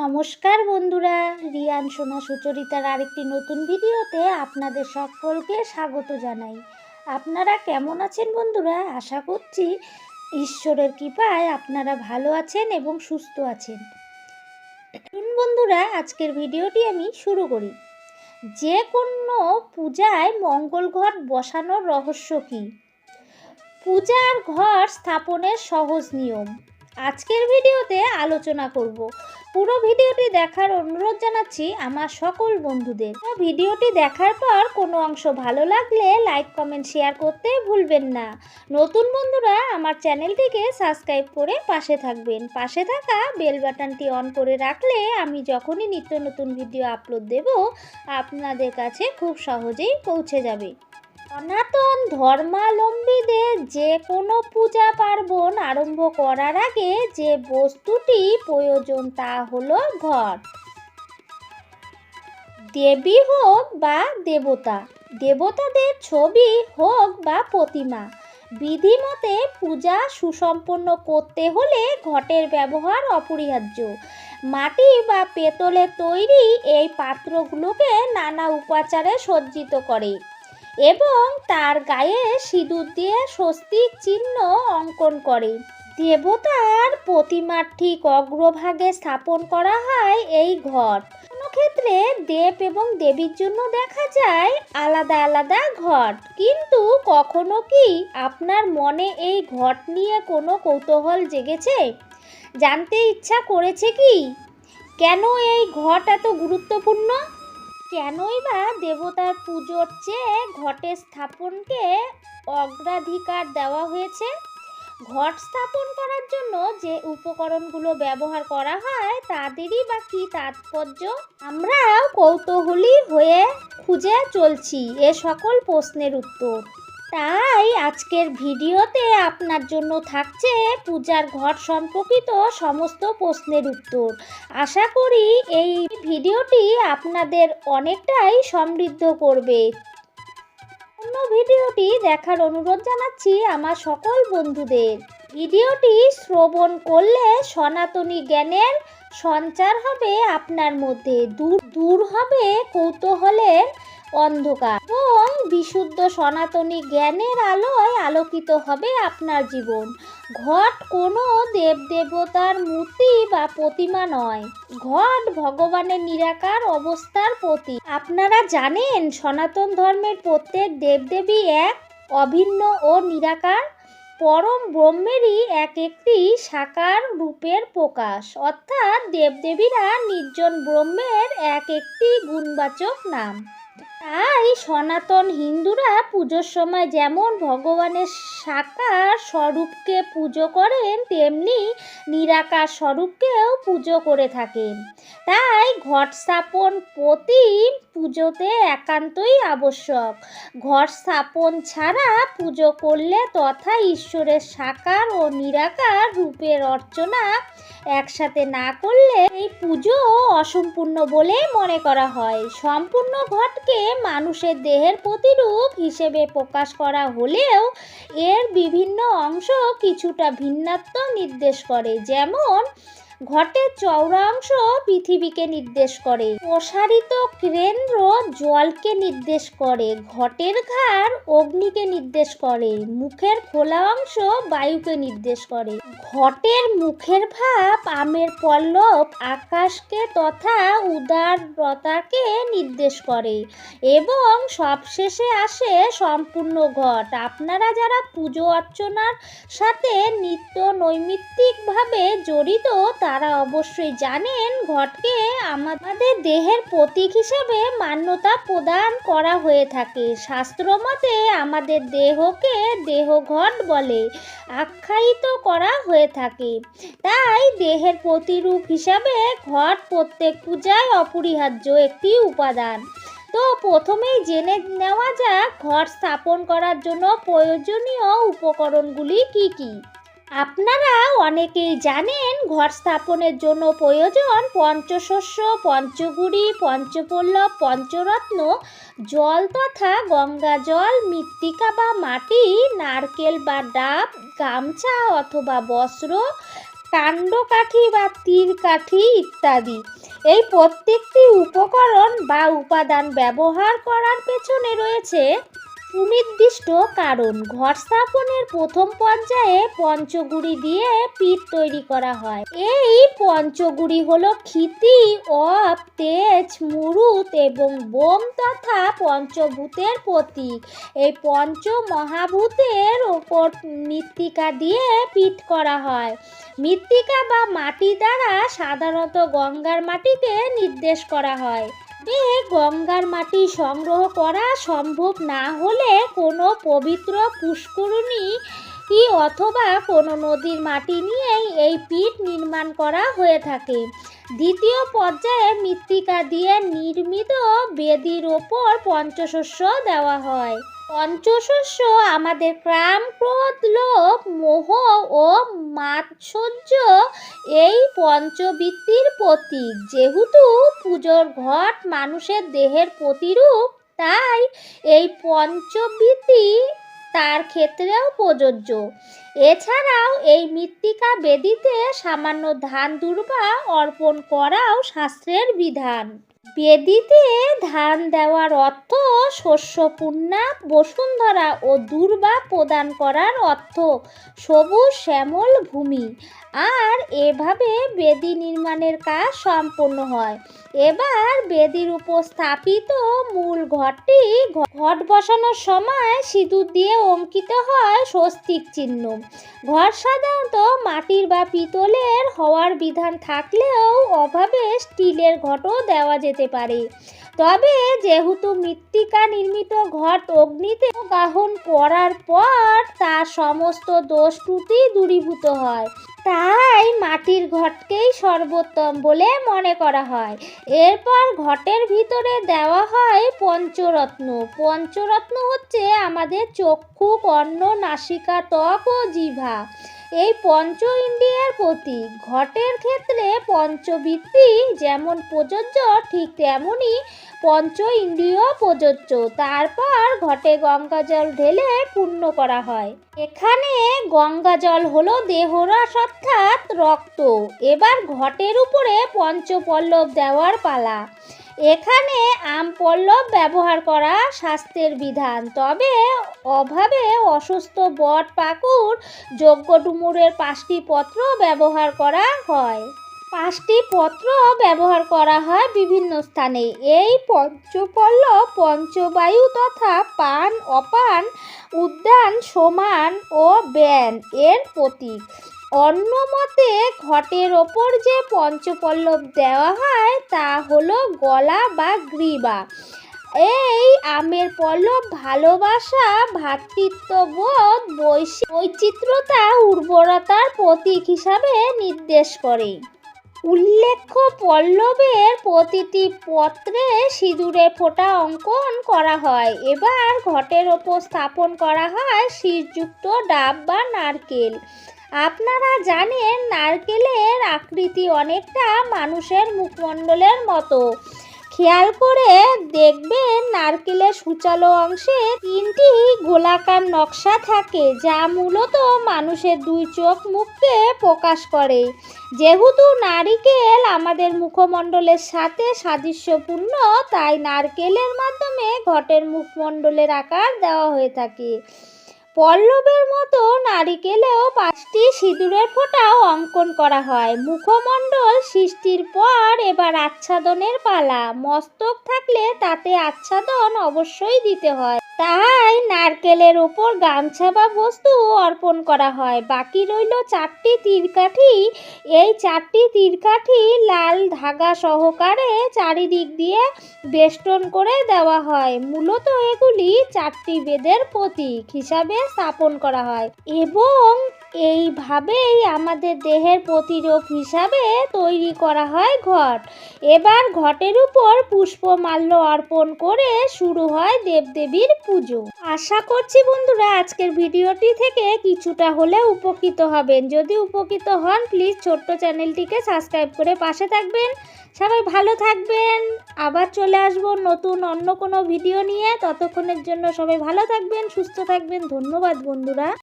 নমস্কার বন্ধুরা, রিয়ান, সোনা, সুচরিতার আরেকটি নতুন ভিডিওতে আপনাদের সকলকে স্বাগত জানাই। আপনারা কেমন আছেন বন্ধুরা? আশা করছি ঈশ্বরের কৃপায় আপনারা ভালো আছেন এবং সুস্থ আছেন। বন্ধুরা, আজকের ভিডিওটি আমি শুরু করি। যে কোনো পূজায় মঙ্গল ঘট বসানোর রহস্য কী? পূজার ঘর স্থাপনের সহজ নিয়ম। আজকের ভিডিওতে আলোচনা করব। পুরো ভিডিওটি দেখার অনুরোধ জানাচ্ছি আমার সকল বন্ধুদের। তো ভিডিওটি দেখার পর কোনো অংশ ভালো লাগলে লাইক, কমেন্ট, শেয়ার করতে ভুলবেন না। নতুন বন্ধুরা, আমার চ্যানেলটিকে সাবস্ক্রাইব করে পাশে থাকবেন। পাশে থাকা বেল বাটনটি অন করে রাখলে আমি যখনই নিত্য নতুন ভিডিও আপলোড দেব, আপনাদের কাছে খুব সহজেই পৌঁছে যাবে। সনাতন ধর্মাবলম্বীদের যে কোনো পূজা পার্বণ আরম্ভ করার আগে যে বস্তুটি প্রয়োজন তা হলো ঘট দেবী হোক বা দেবতা, দেবতাদের ছবি হোক বা প্রতিমা, বিধিমতে পূজা সুসম্পন্ন করতে হলে ঘটের ব্যবহার অপরিহার্য। মাটি বা পেতলে তৈরি এই পাত্রগুলোকে নানা উপাচারে সজ্জিত করে। এবং তার গায়ে সিঁদুর দিয়ে স্বস্তিক চিহ্ন অঙ্কন করে। দেবতার প্রতিমার ঠিক অগ্রভাগে স্থাপন করা হয় এই ঘট। ক্ষেত্রে দেব এবং দেবীর জন্য দেখা যায় আলাদা আলাদা ঘট। কিন্তু কখনো কি আপনার মনে এই ঘট নিয়ে কোনো কৌতূহল জেগেছে? জানতে ইচ্ছা করেছে কি? কেন এই ঘট এত গুরুত্বপূর্ণ? কেনই বা দেবতার পুজোর চেয়ে ঘটের স্থাপনকে অগ্রাধিকার দেওয়া হয়েছে? ঘট স্থাপন করার জন্য যে উপকরণগুলো ব্যবহার করা হয়, তাদেরই বা কী তাৎপর্য? আমরা কৌতূহলী হয়ে খুঁজে চলছি, এ সকল প্রশ্নের উত্তর। তাই আজকের ভিডিওতে আপনার জন্য থাকছে পূজার ঘট সম্পর্কিত সমস্ত প্রশ্নের উত্তর। আশা করি এই ভিডিওটি আপনাদের অনেকটাই সমৃদ্ধ করবে। অন্য ভিডিওটি দেখার অনুরোধ জানাচ্ছি আমার সকল বন্ধুদের। ভিডিওটি শ্রবণ করলে সনাতনী জ্ঞানের সঞ্চার হবে আপনার মধ্যে। দূর দূর হবে কৌতূহলের অন্ধকার এবং বিশুদ্ধ সনাতনী জ্ঞানের আলোয় আলোকিত হবে আপনার জীবন। ঘট কোনো দেবদেবতার মূর্তি বা প্রতিমা নয়। ঘট ভগবানের নিরাকার অবস্থার প্রতি আপনারা জানেন সনাতন ধর্মের প্রত্যেক দেবদেবী এক অভিন্ন ও নিরাকার। পরম ব্রহ্মেরই এক একটি সাকার রূপের প্রকাশ। অর্থাৎ দেবদেবীরা নির্জন ব্রহ্মের এক একটি গুণবাচক নাম। তাই সনাতন হিন্দুরা পুজোর সময় যেমন ভগবানের সাকার স্বরূপকে পুজো করেন, তেমনি নিরাকার স্বরূপকেও পুজো করে থাকেন। তাই ঘট স্থাপন প্রতি পুজোতে একান্তই আবশ্যক। ঘট স্থাপন ছাড়া পুজো করলে তথা ঈশ্বরের সাকার ও নিরাকার রূপের অর্চনা একসাথে না করলে এই পুজো অসম্পূর্ণ বলে মনে করা হয়। সম্পূর্ণ ঘটকে মানুষের দেহের প্রতিরূপ হিসেবে প্রকাশ করা হলেও এর বিভিন্ন অংশ কিছুটা ভিন্নাত্ব নির্দেশ করে। যেমন ঘটের চওড়া অংশ পৃথিবীকে নির্দেশ করে। প্রসারিত কেন্দ্র জলকে নির্দেশ করে। ঘটের ঘাড় অগ্নিকে নির্দেশ করে। মুখের খোলা অংশ বায়ুকে নির্দেশ করে। ঘটের মুখের ভাব আমের পল্লব আকাশকে তথা উদারতাকে নির্দেশ করে এবং সবশেষে আসে সম্পূর্ণ ঘট। আপনারা যারা পুজো অর্চনার সাথে নিত্য নৈমিত্তিকভাবে জড়িত তারা অবশ্যই জানেন ঘটকে আমাদের দেহের প্রতীক হিসেবে মান্যতা প্রদান করা হয়ে থাকে। শাস্ত্র মতে আমাদের দেহকে দেহঘট বলে আখ্যায়িত করা হয়ে থাকে। তাই দেহের প্রতিরূপ হিসাবে ঘট প্রত্যেক পূজায় অপরিহার্য একটি উপাদান। তো প্রথমেই জেনে নেওয়া যাক ঘট স্থাপন করার জন্য প্রয়োজনীয় উপকরণগুলি কি কি? আপনারা অনেকেই জানেন ঘর স্থাপনের জন্য প্রয়োজন পঞ্চশস্য, পঞ্চগুড়ি, পঞ্চপল্লব, পঞ্চরত্ন, জল তথা গঙ্গা জল, মৃত্তিকা বা মাটি, নারকেল বা ডাব, গামছা অথবা বস্ত্র কাণ্ডকাঠি বা তীর কাঠি ইত্যাদি। এই প্রত্যেকটি উপকরণ বা উপাদান ব্যবহার করার পেছনে রয়েছে সুনির্দিষ্ট কারণ। ঘর স্থাপনের প্রথম পর্যায়ে পঞ্চগুড়ি দিয়ে পিঠ তৈরি করা হয়। এই পঞ্চগুড়ি হল ক্ষিতি অপ, তেজ, মুরুত এবং বোম তথা পঞ্চভূতের প্রতীক। এই পঞ্চ মহাভূতের ওপর মৃত্তিকা দিয়ে পিঠ করা হয়। মৃত্তিকা বা মাটি দ্বারা সাধারণত গঙ্গার মাটিকে নির্দেশ করা হয়। তবে গঙ্গার মাটি সংগ্রহ করা সম্ভব না হলে কোনো পবিত্র পুষ্করণী অথবা কোনো নদীর মাটি নিয়েই এই পীঠ নির্মাণ করা হয়ে থাকে। দ্বিতীয় পর্যায়ে মৃত্তিকা দিয়ে নির্মিত বেদির ওপর পঞ্চশস্য দেওয়া হয়। পঞ্চশস্য আমাদের ক্রাম ক্রোধ লোভ, মোহ ও মাৎসর্য এই পঞ্চবৃত্তির প্রতীক। যেহেতু পুজোর ঘট মানুষের দেহের প্রতিরূপ, তাই এই পঞ্চবৃত্তি তার ক্ষেত্রেও প্রযোজ্য। এছাড়াও এই মৃত্তিকা বেদিতে সামান্য ধান দুর্বা অর্পণ করাও শাস্ত্রের বিধান। বেদিতে ধান দেওয়ার অর্থ শস্য পূর্ণা বসুন্ধরা ও দুর্বা প্রদান করার অর্থ সবুজ শ্যামল ভূমি। আর এভাবে বেদি নির্মাণের কাজ সম্পন্ন হয়। এবার বেদির উপর স্থাপিত মূল ঘরটি ঘট বসানোর সময় সিঁদুর দিয়ে অঙ্কিত হয় স্বস্তিক চিহ্ন। ঘর সাধারণত মাটির বা পিতলের হওয়ার বিধান থাকলেও অভাবে স্টিলের ঘটও দেওয়া যেতে। পারে। তবে যেহেতু মৃত্তিকা নির্মিত ঘট অগ্নিতে গাহন করার পর তার সমস্ত দোষ ত্রুটি দূরীভূত হয়। তাই মাটির ঘটকেই সর্বোত্তম বলে মনে করা হয়। এরপর ঘটের ভিতরে দেওয়া হয় পঞ্চরত্ন। পঞ্চরত্ন হচ্ছে আমাদের চক্ষু, কর্ণ, নাসিকা, ত্বক ও জিভা এই পঞ্চ ইন্দ্রিয়ের প্রতীক ঘটের ক্ষেত্রে পঞ্চবৃত্তি যেমন প্রযোজ্য, ঠিক তেমনই পঞ্চ ইন্দ্রিয় প্রযোজ্য। তারপর ঘটে গঙ্গা জল ঢেলে পূর্ণ করা হয়। এখানে গঙ্গা জল হলো দেহরস অর্থাৎ রক্ত। এবার ঘটের উপরে পঞ্চপল্লব দেওয়ার পালা। এখানে আম পল্লব ব্যবহার করা স্বাস্থ্যের বিধান। তবে অভাবে অসুস্থ বট পাকুর যজ্ঞ ডুমুরের পাঁচটি পত্র ব্যবহার করা হয়। পাঁচটি পত্র ব্যবহার করা হয় বিভিন্ন স্থানে। এই পঞ্চপল্লব, পঞ্চবায়ু তথা পান, অপান, উদ্যান, সমান ও ব্যান এর প্রতীক। অন্য মতে ঘটের ওপর যে পঞ্চপল্লব দেওয়া হয়, তা হলো গলা বা গ্রীবা। এই আমের পল্লব ভালোবাসা, ভ্রাতৃত্ববোধ বৈচিত্র্যতা উর্বরতার প্রতীক হিসাবে নির্দেশ করে। উল্লেখ্য পল্লবের প্রতিটি পত্রে সিঁদুরে ফোঁটা অঙ্কন করা হয়। এবার ঘটের ওপর স্থাপন করা হয় শীষযুক্ত ডাব বা নারকেল। আপনারা জানেন, নারকেলের আকৃতি অনেকটা মানুষের মুখমণ্ডলের মতো। খেয়াল করে দেখবেন, নারকেলের সূচালো অংশে তিনটি গোলাকার নকশা থাকে, যা মূলত মানুষের দুই চোখ মুখকে প্রকাশ করে। যেহেতু নারিকেল আমাদের মুখমণ্ডলের সাথে সাদৃশ্যপূর্ণ, তাই নারকেলের মাধ্যমে ঘটের মুখমণ্ডলের আকার দেওয়া হয়ে থাকে। পল্লবের মতো নারিকেলেও পাঁচটি সিঁদুরের ফোঁটাও অঙ্কন করা হয়। মুখমণ্ডল সৃষ্টির পর এবার আচ্ছাদনের পালা। মস্তক থাকলে তাতে আচ্ছাদন অবশ্যই দিতে হয়। তাই নারকেলের ওপর গামছা বা বস্তু অর্পণ করা হয়। বাকি রইল চারটি তীরকাঠি। এই চারটি তীরকাঠি লাল ধাগা সহকারে চারিদিক দিয়ে বেষ্টন করে দেওয়া হয়। মূলত এগুলি চারটি বেদের প্রতীক হিসাবে স্থাপন করা হয় এবং এইভাবেই আমাদের দেহের প্রতিরোধ হিসাবে তৈরি করা হয় ঘট। এবার ঘটের উপর পুষ্পমাল্য অর্পণ করে শুরু হয় দেবদেবীর পুজো। আশা করছি বন্ধুরা, আজকের ভিডিওটি থেকে কিছুটা হলেও উপকৃত হবেন। যদি উপকৃত হন প্লিজ ছোট্ট চ্যানেলটিকে সাবস্ক্রাইব করে পাশে থাকবেন। সবাই ভালো থাকবেন। আবার চলে আসব নতুন অন্য কোনো ভিডিও নিয়ে। ততক্ষণের জন্য সবাই ভালো থাকবেন, সুস্থ থাকবেন। ধন্যবাদ বন্ধুরা।